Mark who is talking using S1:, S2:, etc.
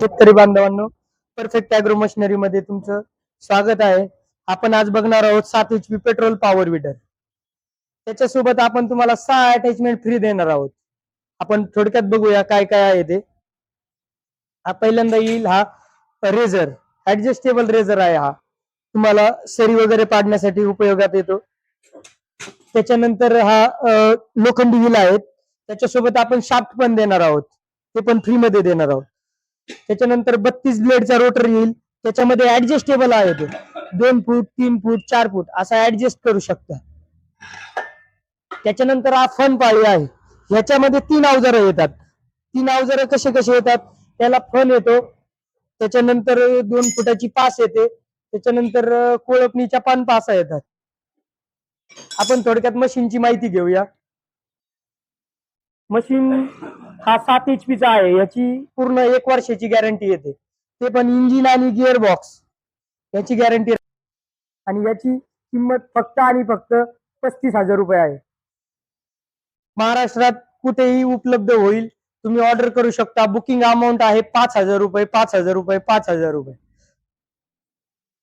S1: शेतकरी बांधवांनो perfect agro machinery मध्ये तुमचं स्वागत आहे. आपण आज बघणार आहोत सात H P petrol power weeder त्याच्यासोबत आपण तुम्हाला सहा अटॅचमेंट फ्री देणार आहोत. आपण थोडक्यात बघूया काय काय आहे ते. हा पहिल्यांदा येईल हा रेझर ऍडजस्टेबल रेझर आहे हा. तुम्हाला सरी वगैरे पाडण्यासाठी उपयोगात येतो. त्याच्यानंतर हा लोखंडी व्हील आहेत. त्याच्यासोबत आपण शाफ्ट पण देणार आहोत. ते पण फ्री मध्ये देणार आहोत. त्याच्यानंतर बत्तीस ब्लेडचा रोटर येईल. त्याच्यामध्ये ऍडजस्टेबल आहे ते. दोन फूट तीन फूट चार फूट असा ऍडजस्ट करू शकता. त्याच्यानंतर हा फन पाळी आहे. ह्याच्यामध्ये तीन अवजारं येतात. तीन अवजारं कसे कसे येतात? त्याला फन येतो. त्याच्यानंतर दोन फुटाची पास येते. त्याच्यानंतर कोळपणीच्या पान पासा येतात. आपण थोडक्यात मशीनची माहिती घेऊया. मशीन हा सात एच चा आहे. याची पूर्ण एक वर्षाची गॅरंटी येते. ते पण इंजिन आणि गिअर बॉक्स याची गॅरंटी आणि याची किंमत फक्त आणि फक्त पस्तीस हजार रुपये आहे. महाराष्ट्रात कुठेही उपलब्ध होईल. तुम्ही ऑर्डर करू शकता. बुकिंग अमाऊंट आहे पाच हजार रुपये पाच हजार रुपये पाच हजार रुपये.